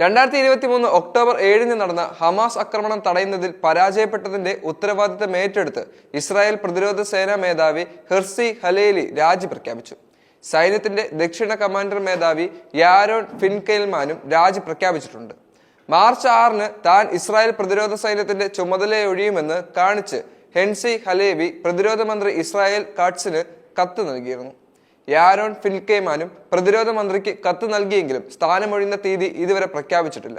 രണ്ടായിരത്തി ഇരുപത്തി മൂന്ന് ഒക്ടോബർ ഏഴിന് നടന്ന ഹമാസ് ആക്രമണം തടയുന്നതിൽ പരാജയപ്പെട്ടതിന്റെ ഉത്തരവാദിത്തം ഏറ്റെടുത്ത് ഇസ്രായേൽ പ്രതിരോധ സേനാ മേധാവി ഹെർസി ഹലേലി രാജി പ്രഖ്യാപിച്ചു. സൈന്യത്തിന്റെ ദക്ഷിണ കമാൻഡർ മേധാവി യാരോൺ ഫിൻകെൽമാനും രാജി പ്രഖ്യാപിച്ചിട്ടുണ്ട്. മാർച്ച് ആറിന് താൻ ഇസ്രായേൽ പ്രതിരോധ സൈന്യത്തിന്റെ ചുമതലയൊഴിയുമെന്ന് കാണിച്ച് ഹെൻസി ഹലേവി പ്രതിരോധ മന്ത്രി ഇസ്രായേൽ കാട്സിന് കത്ത് നൽകിയിരുന്നു. യാരോൺ ഫിൽക്കേമാനും പ്രതിരോധ മന്ത്രിക്ക് കത്ത് നൽകിയെങ്കിലും സ്ഥാനമൊഴിയുന്ന തീയതി ഇതുവരെ പ്രഖ്യാപിച്ചിട്ടില്ല.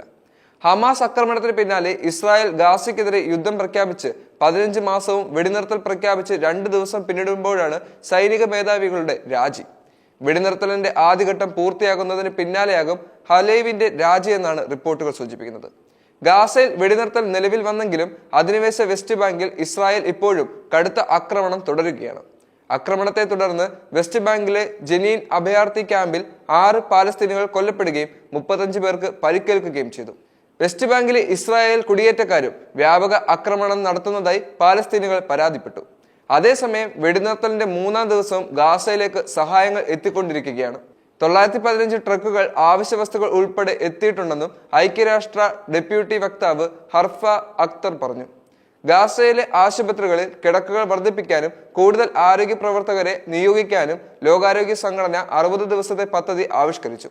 ഹമാസ് ആക്രമണത്തിന് പിന്നാലെ ഇസ്രായേൽ ഗാസയ്ക്കെതിരെ യുദ്ധം പ്രഖ്യാപിച്ച് പതിനഞ്ച് മാസവും വെടിനിർത്തൽ പ്രഖ്യാപിച്ച് രണ്ട് ദിവസം പിന്നിടുമ്പോഴാണ് സൈനിക മേധാവികളുടെ രാജി. വെടിനിർത്തലിന്റെ ആദ്യഘട്ടം പൂർത്തിയാകുന്നതിന് പിന്നാലെയാകും ഹലേവിന്റെ രാജി എന്നാണ് റിപ്പോർട്ടുകൾ സൂചിപ്പിക്കുന്നത്. ഗാസയിൽ വെടിനിർത്തൽ നിലവിൽ വന്നെങ്കിലും അധിനിവേശ വെസ്റ്റ് ബാങ്കിൽ ഇസ്രായേൽ ഇപ്പോഴും കടുത്ത ആക്രമണം തുടരുകയാണ്. ആക്രമണത്തെ തുടർന്ന് വെസ്റ്റ് ബാങ്കിലെ ജനീൻ അഭയാർത്ഥി ക്യാമ്പിൽ ആറ് പാലസ്തീനുകൾ കൊല്ലപ്പെടുകയും മുപ്പത്തഞ്ച് പേർക്ക് പരിക്കേൽക്കുകയും ചെയ്തു. വെസ്റ്റ് ബാങ്കിലെ ഇസ്രായേൽ കുടിയേറ്റക്കാരും വ്യാപക ആക്രമണം നടത്തുന്നതായി പാലസ്തീനുകൾ പരാതിപ്പെട്ടു. അതേസമയം വെടിനിർത്തലിന്റെ മൂന്നാം ദിവസവും ഗാസയിലേക്ക് സഹായങ്ങൾ എത്തിക്കൊണ്ടിരിക്കുകയാണ്. തൊള്ളായിരത്തി പതിനഞ്ച് ട്രക്കുകൾ ആവശ്യ വസ്തുക്കൾ ഉൾപ്പെടെ എത്തിയിട്ടുണ്ടെന്നും ഐക്യരാഷ്ട്ര ഡെപ്യൂട്ടി വക്താവ് ഹർഫ അക്തർ പറഞ്ഞു. ഗാസയിലെ ആശുപത്രികളിൽ കിടക്കുകൾ വർദ്ധിപ്പിക്കാനും കൂടുതൽ ആരോഗ്യ പ്രവർത്തകരെ നിയോഗിക്കാനും ലോകാരോഗ്യ സംഘടന അറുപത് ദിവസത്തെ പദ്ധതി ആവിഷ്കരിച്ചു.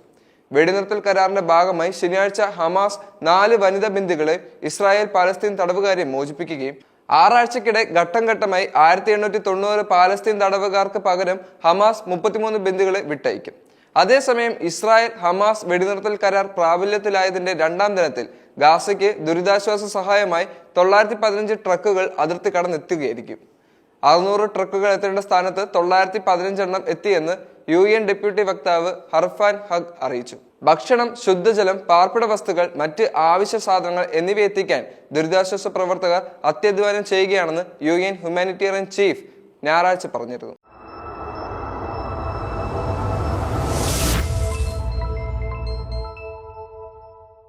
വെടിനിർത്തൽ കരാറിന്റെ ഭാഗമായി ശനിയാഴ്ച ഹമാസ് നാല് വനിതാ ബിന്ദുക്കളെ ഇസ്രായേൽ പാലസ്തീൻ തടവുകാരെ മോചിപ്പിക്കുകയും ആറാഴ്ചക്കിടെ ഘട്ടം ഘട്ടമായി ആയിരത്തി എണ്ണൂറ്റി തൊണ്ണൂറ് പാലസ്തീൻ തടവുകാർക്ക് പകരം ഹമാസ് മുപ്പത്തിമൂന്ന് ബിന്ദുക്കളെ വിട്ടയക്കും. അതേസമയം ഇസ്രായേൽ ഹമാസ് വെടിനിർത്തൽ കരാർ പ്രാബല്യത്തിലായതിന്റെ രണ്ടാം ദിനത്തിൽ ഗാസയ്ക്ക് ദുരിതാശ്വാസ സഹായമായി തൊള്ളായിരത്തി പതിനഞ്ച് ട്രക്കുകൾ അതിർത്തി കടന്നെത്തുകയായിരിക്കും. അറുന്നൂറ് ട്രക്കുകൾ എത്തേണ്ട സ്ഥാനത്ത് തൊള്ളായിരത്തി പതിനഞ്ചെണ്ണം എത്തിയെന്ന് യു എൻ ഡെപ്യൂട്ടി വക്താവ് ഹർഫാൻ ഹഗ് അറിയിച്ചു. ഭക്ഷണം ശുദ്ധജലം പാർപ്പിട വസ്തുക്കൾ മറ്റ് ആവശ്യ സാധനങ്ങൾ എന്നിവ എത്തിക്കാൻ ദുരിതാശ്വാസ പ്രവർത്തകർ അത്യധ്വാനം ചെയ്യുകയാണെന്ന് യു എൻ ഹ്യൂമാനിറ്റേറിയൻ ചീഫ് ഞായറാഴ്ച പറഞ്ഞിരുന്നു.